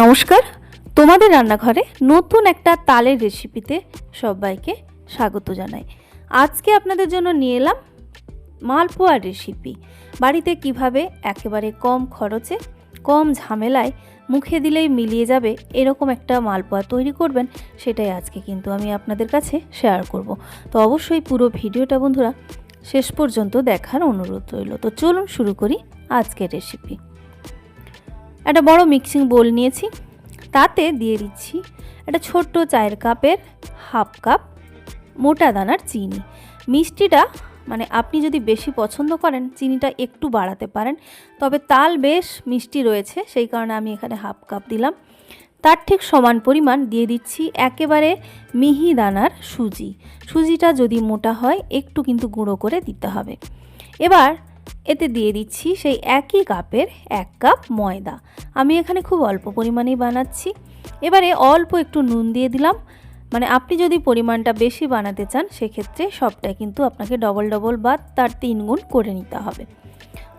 নমস্কার, তোমাদের রান্নাঘরে নতুন একটা তালের রেসিপিতে সবাইকে স্বাগত জানাই। আজকে আপনাদের জন্য নিয়ে এলাম মালপোয়ার রেসিপি বাড়িতে কীভাবে একেবারে কম খরচে, কম ঝামেলায় মুখে দিলেই মিলিয়ে যাবে এরকম একটা মালপোয়া তৈরি করবেন, সেটাই আজকে কিন্তু আমি আপনাদের কাছে শেয়ার করব। তো অবশ্যই পুরো ভিডিওটা বন্ধুরা শেষ পর্যন্ত দেখার অনুরোধ রইল। তো চলুন শুরু করি আজকের রেসিপি একটা বড় মিক্সিং বোল নিয়েছি। তাতে দিয়ে দিচ্ছি একটা ছোট্ট চায়ের কাপের হাফ কাপ মোটা দানার চিনি। মিষ্টিটা মানে আপনি যদি বেশি পছন্দ করেন, চিনিটা একটু বাড়াতে পারেন, তবে তাল বেশ মিষ্টি রয়েছে, সেই কারণে আমি এখানে হাফ কাপ দিলাম। তার ঠিক সমান পরিমাণ দিয়ে দিচ্ছি একেবারে মিহি দানার সুজি। সুজিটা যদি মোটা হয়, একটু কিন্তু গুঁড়ো করে দিতে হবে। এবার এতে দিয়ে দিচ্ছি সেই একই কাপের এক কাপ ময়দা। আমি এখানে খুব অল্প পরিমাণেই বানাচ্ছি। এবারে অল্প একটু নুন দিয়ে দিলাম। মানে আপনি যদি পরিমাণটা বেশি বানাতে চান, সেক্ষেত্রে সবটাই কিন্তু আপনাকে ডবল ডবল বা তার তিন গুণ করে নিতে হবে।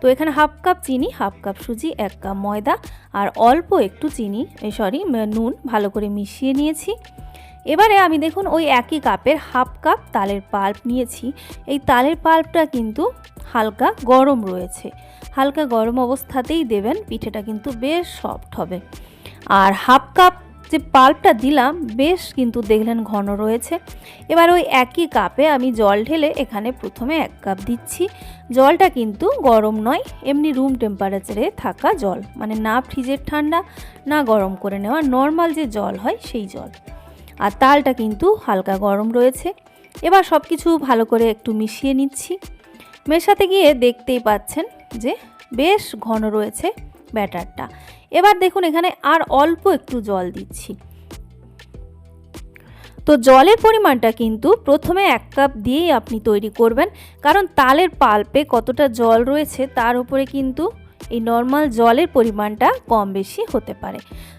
তো এখানে হাফ কাপ চিনি, হাফ কাপ সুজি, এক কাপ ময়দা আর অল্প একটু চিনি সরি নুন ভালো করে মিশিয়ে নিয়েছি। এবারে আমি দেখুন ওই একই কাপের হাফ কাপ তালের পাল্প নিয়েছি। এই তালের পাল্পটা কিন্তু হালকা গরম রয়েছে। হালকা গরম অবস্থাতেই দেবেন, পিঠেটা কিন্তু বেশ সফট হবে। আর হাফ কাপ যে পাল্পটা দিলাম, বেশ কিন্তু দেখলেন ঘন রয়েছে। এবার ওই একই কাপে আমি জল ঢেলে এখানে প্রথমে এক কাপ দিচ্ছি। জলটা কিন্তু গরম নয়, এমনি রুম টেম্পারেচারে থাকা জল। মানে না ফ্রিজের ঠান্ডা, না গরম করে নেওয়া নর্মাল যে জল হয় সেই জল। আর তালটা কিন্তু হালকা গরম রয়েছে। এবার সব কিছু ভালো করে একটু মিশিয়ে নিচ্ছি। মেশাতে গিয়ে দেখতেই পাচ্ছেন যে বেশ ঘন রয়েছে ব্যাটারটা। এবার দেখুন এখানে আর অল্প একটু জল দিচ্ছি। তো জলের পরিমাণটা কিন্তু প্রথমে এক কাপ দিয়েই আপনি তৈরি করবেন, কারণ তালের পাল্পে কতটা জল রয়েছে তার উপরে কিন্তু এই নর্মাল জলের পরিমাণটা কম বেশি হতে পারে।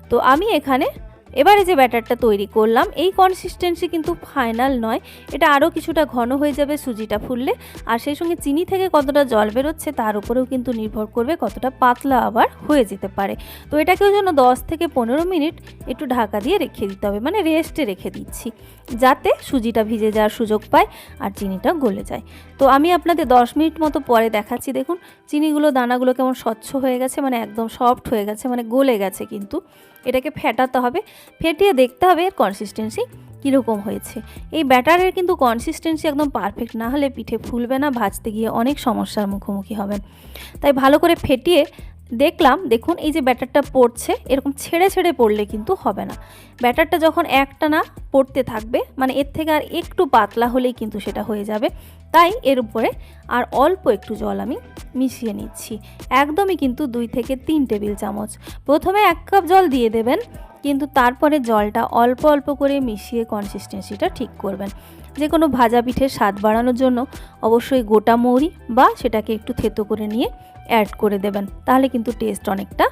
তো আমি এখানে এবারে যে ব্যাটারটা তৈরি করলাম, এই কনসিস্টেন্সি কিন্তু ফাইনাল নয়। এটা আরও কিছুটা ঘন হয়ে যাবে সুজিটা ফুললে। আর সেই সঙ্গে চিনি থেকে কতটা জল বেরোচ্ছে তার উপরেও কিন্তু নির্ভর করবে কতটা পাতলা আবার হয়ে যেতে পারে। তো এটাকেও যেন দশ থেকে পনেরো মিনিট একটু ঢাকা দিয়ে রেখে দিতে হবে মানে রেস্টে রেখে দিচ্ছি, যাতে সুজিটা ভিজে যাওয়ার সুযোগ পায় আর চিনিটা গলে যায়। তো আমি আপনাদের দশ মিনিট মতো পরে দেখাচ্ছি, দেখুন চিনিগুলো, দানাগুলো কেমন স্বচ্ছ হয়ে গেছে মানে একদম সফট হয়ে গেছে মানে গলে গেছে কিন্তু। এটাকে ফেটাতে হবে। ফেটিয়ে দেখতে হবে এর কনসিস্টেন্সি কীরকম হয়েছে। এই ব্যাটারের কিন্তু কনসিস্টেন্সি একদম পারফেক্ট না হলে পিঠে ফুলবে না, ভাজতে গিয়ে অনেক সমস্যার মুখোমুখি হবেন। তাই ভালো করে ফেটিয়ে দেখলাম, দেখুন এই যে ব্যাটারটা পড়ছে, এরকম ছেড়ে ছেড়ে পড়লে কিন্তু হবে না। ব্যাটারটা যখন একটা না পড়তে থাকবে মানে এর থেকে আর একটু পাতলা হলেই কিন্তু সেটা হয়ে যাবে। তাই এর উপরে আর অল্প একটু জল আমি মিশিয়ে নিচ্ছি। একদমই কিন্তু দুই থেকে তিন টেবিল চামচ। প্রথমে এক কাপ জল দিয়ে দেবেন, কিন্তু তারপরে জলটা অল্প অল্প করে মিশিয়ে কনসিস্টেন্সিটা ঠিক করবেন। যে কোনো ভাজা পিঠের স্বাদ বাড়ানোর জন্য অবশ্যই গোটা মৌরি বা সেটাকে একটু থেতো করে নিয়ে অ্যাড করে দেবেন, তাহলে কিন্তু টেস্ট অনেকটা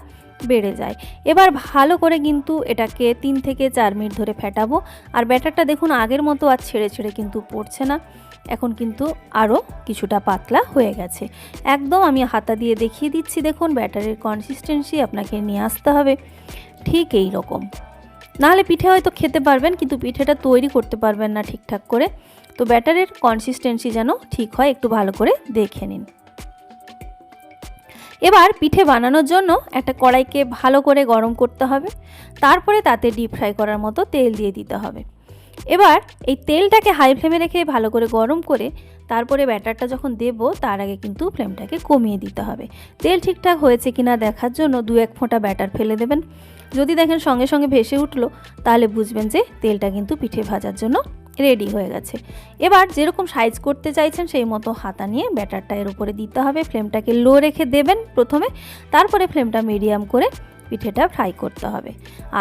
বেড়ে যায়। এবার ভালো করে কিন্তু এটাকে তিন থেকে চার মিনিট ধরে ফেটাবো, আর ব্যাটারটা দেখুন আগের মতো আর ছেড়ে ছেড়ে কিন্তু পড়ছে না, এখন কিন্তু আরও কিছুটা পাতলা হয়ে গেছে। একদম আমি হাতা দিয়ে দেখিয়ে দিচ্ছি, দেখুন ব্যাটারের কনসিস্টেন্সি আপনাকে নিয়ে আসতে হবে, ঠিক এই রকম। নাহলে পিঠে হয়তো খেতে পারবেন, কিন্তু পিঠেটা তৈরি করতে পারবেন না ঠিকঠাক করে। তো ব্যাটারের কনসিস্টেন্সি যেন ঠিক হয়, একটু ভালো করে দেখে নিন। এবার পিঠে বানানোর জন্য একটা কড়াইকে ভালো করে গরম করতে হবে। তারপরে তাতে ডিপ ফ্রাই করার মতো তেল দিয়ে দিতে হবে। এবার এই তেলটাকে হাই ফ্লেমে রেখে ভালো করে গরম করে তারপরে ব্যাটারটা যখন দেব, তার আগে কিন্তু ফ্লেমটাকে কমিয়ে দিতে হবে। তেল ঠিকঠাক হয়েছে কিনা দেখার জন্য দু এক ফোঁটা ব্যাটার ফেলে দেবেন। যদি দেখেন সঙ্গে সঙ্গে ভেসে উঠল, তাহলে বুঝবেন যে তেলটা কিন্তু পিঠে ভাজার জন্য রেডি হয়ে গেছে। এবার যেরকম সাইজ করতে চাইছেন, সেই মতো হাতা নিয়ে ব্যাটারটা এর উপরে দিতে হবে। ফ্লেমটাকে লো রেখে দেবেন প্রথমে। তারপরে ফ্লেমটা মিডিয়াম করে পিঠেটা ফ্রাই করতে হবে।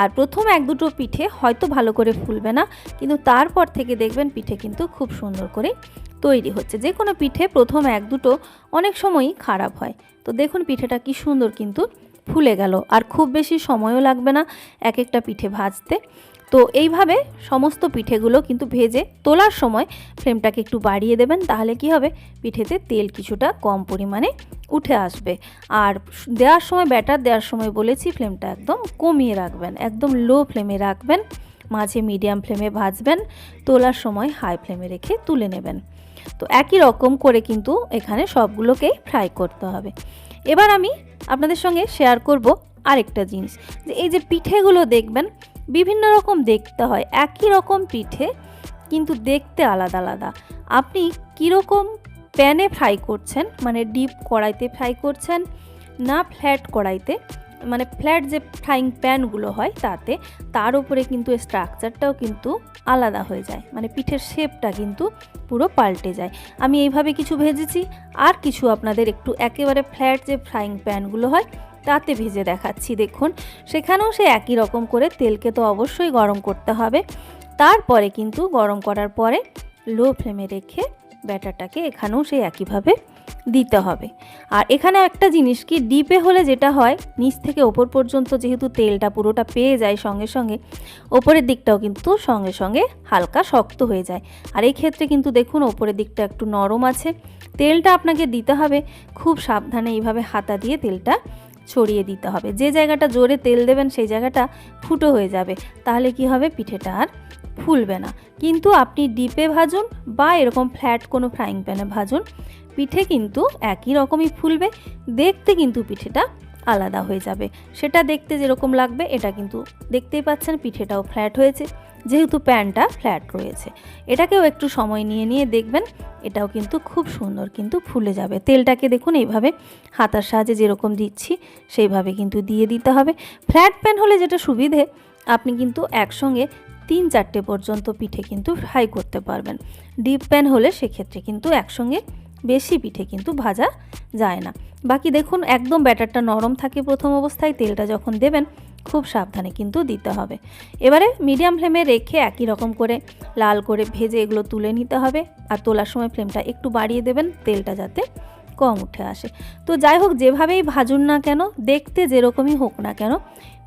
আর প্রথম এক দুটো পিঠে হয়তো ভালো করে ফুলবে না, কিন্তু তারপর থেকে দেখবেন পিঠে কিন্তু খুব সুন্দর করে তৈরি হচ্ছে। যে কোনো পিঠে প্রথম এক দুটো অনেক সময়ই খারাপ হয়। তো দেখুন পিঠেটা কি সুন্দর কিন্তু ফুলে গেল। আর খুব বেশি সময়ও লাগবে না এক একটা পিঠে ভাজতে। তো এইভাবে সমস্ত পিঠেগুলো কিন্তু ভেজে তোলার সময় ফ্লেমটাকে একটু বাড়িয়ে দেবেন, তাহলে কি হবে? পিঠেতে তেল কিছুটা কম পরিমাণে উঠে আসবে। আর দেওয়ার সময়, ব্যাটার দেওয়ার সময় বলেছি, ফ্লেমটা একদম কমিয়ে রাখবেন, একদম লো ফ্লেমে রাখবেন, মাঝে মিডিয়াম ফ্লেমে ভাজবেন, তোলার সময় হাই ফ্লেমে রেখে তুলে নেবেন। তো একই রকম করে কিন্তু এখানে সবগুলোকেই ফ্রাই করতে হবে। এবার আমি আপনাদের সঙ্গে শেয়ার করব আরেকটা জিনিস। যে এই যে পিঠেগুলো দেখবেন, বিভিন্ন রকম দেখতে হয়, একই রকম পিঠে, কিন্তু দেখতে আলাদা আলাদা। আপনি কীরকম প্যানে ফ্রাই করছেন মানে ডিপ কড়াইতে ফ্রাই করছেন, না ফ্ল্যাট কড়াইতে মানে ফ্ল্যাট যে ফ্রাইং প্যানগুলো হয় তাতে, তার উপরে কিন্তু স্ট্রাকচারটাও কিন্তু আলাদা হয়ে যায়। মানে পিঠের শেপটা কিন্তু পুরো পাল্টে যায়। আমি এইভাবে কিছু ভেজেছি, আর কিছু আপনাদের একটু একেবারে ফ্ল্যাট যে ফ্রাইং প্যানগুলো হয়, তাতে ভেজে দেখাচ্ছি, দেখুন। সেখানেও সে একই রকম করে তেলকে তো অবশ্যই গরম করতে হবে। তারপরে কিন্তু গরম করার পরে লো ফ্লেমে রেখে ব্যাটারটাকে এখানেও সেই একইভাবে দিতে হবে। আর এখানে একটা জিনিস কি, ডিপে হলে যেটা হয়, নিচ থেকে ওপর পর্যন্ত যেহেতু তেলটা পুরোটা পেয়ে যায় সঙ্গে সঙ্গে, ওপরের দিকটাও কিন্তু সঙ্গে সঙ্গে হালকা শক্ত হয়ে যায়। আর এই ক্ষেত্রে কিন্তু দেখুন, ওপরের দিকটা একটু নরম আছে। তেলটা আপনাকে দিতে হবে, খুব সাবধানে এইভাবে হাতা দিয়ে তেলটা ছড়িয়ে দিতে হবে। যে জায়গাটা জোরে তেল দেবেন, সেই জায়গাটা ফুটো হয়ে যাবে। তাহলে কি হবে, পিঠেটা আর ফুলবে না। কিন্তু আপনি ডিপে ভাজুন বা এরকম ফ্ল্যাট কোনো ফ্রাইং প্যানে ভাজুন, পিঠে কিন্তু একই রকমই ফুলবে, দেখতে কিন্তু পিঠেটা আলাদা হয়ে যাবে। সেটা দেখতে যেরকম লাগবে, এটা কিন্তু দেখতেই পাচ্ছেন পিঠেটাও ফ্ল্যাট হয়েছে, যেহেতু প্যানটা ফ্ল্যাট রয়েছে। এটাকেও একটু সময় নিয়ে নিয়ে দেখবেন, এটাও কিন্তু খুব সুন্দর কিন্তু ফুলে যাবে। তেলটাকে দেখুন, এইভাবে হাতার সাহায্যে যেরকম দিচ্ছি, সেইভাবে কিন্তু দিয়ে দিতে হবে। ফ্ল্যাট প্যান হলে যেটা সুবিধে, আপনি কিন্তু একসঙ্গে তিন চারটে পর্যন্ত পিঠে কিন্তু ফ্রাই করতে পারবেন। ডিপ প্যান হলে সেক্ষেত্রে কিন্তু একসঙ্গে বেশি পিঠে কিন্তু ভাজা যায় না। বাকি দেখুন, একদম ব্যাটারটা নরম থাকে প্রথম অবস্থায়, তেলটা যখন দেবেন, খুব সাবধানে কিন্তু দিতে হবে। এবারে মিডিয়াম ফ্লেমে রেখে একই রকম করে লাল করে ভেজে এগুলো তুলে নিতে হবে। আর তোলার সময় ফ্লেমটা একটু বাড়িয়ে দেবেন, তেলটা যাতে কম উঠে আসে। তো যাই হোক, যেভাবেই ভাজুন না কেন, দেখতে যেরকমই হোক না কেন,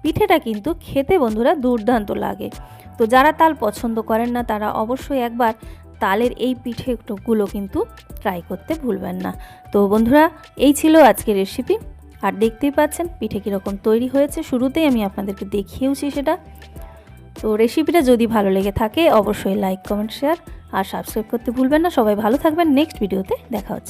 পিঠেটা কিন্তু খেতে বন্ধুরা দুর্দান্ত লাগে। তো যারা তাল পছন্দ করেন না, তারা অবশ্যই একবার তালের এই পিঠেগুলো কিন্তু ট্রাই করতে ভুলবেন না। তো বন্ধুরা, এই ছিল আজকের রেসিপি আর দেখতেই পাচ্ছেন, পিঠে কীরকম তৈরি হয়েছে। শুরুতেই আমি আপনাদেরকে দেখিয়েওছি সেটা। তো রেসিপিটা যদি ভালো লেগে থাকে, অবশ্যই লাইক কমেন্ট শেয়ার আর সাবস্ক্রাইব করতে ভুলবেন না। সবাই ভালো থাকবেন। নেক্সট ভিডিওতে দেখা হচ্ছে।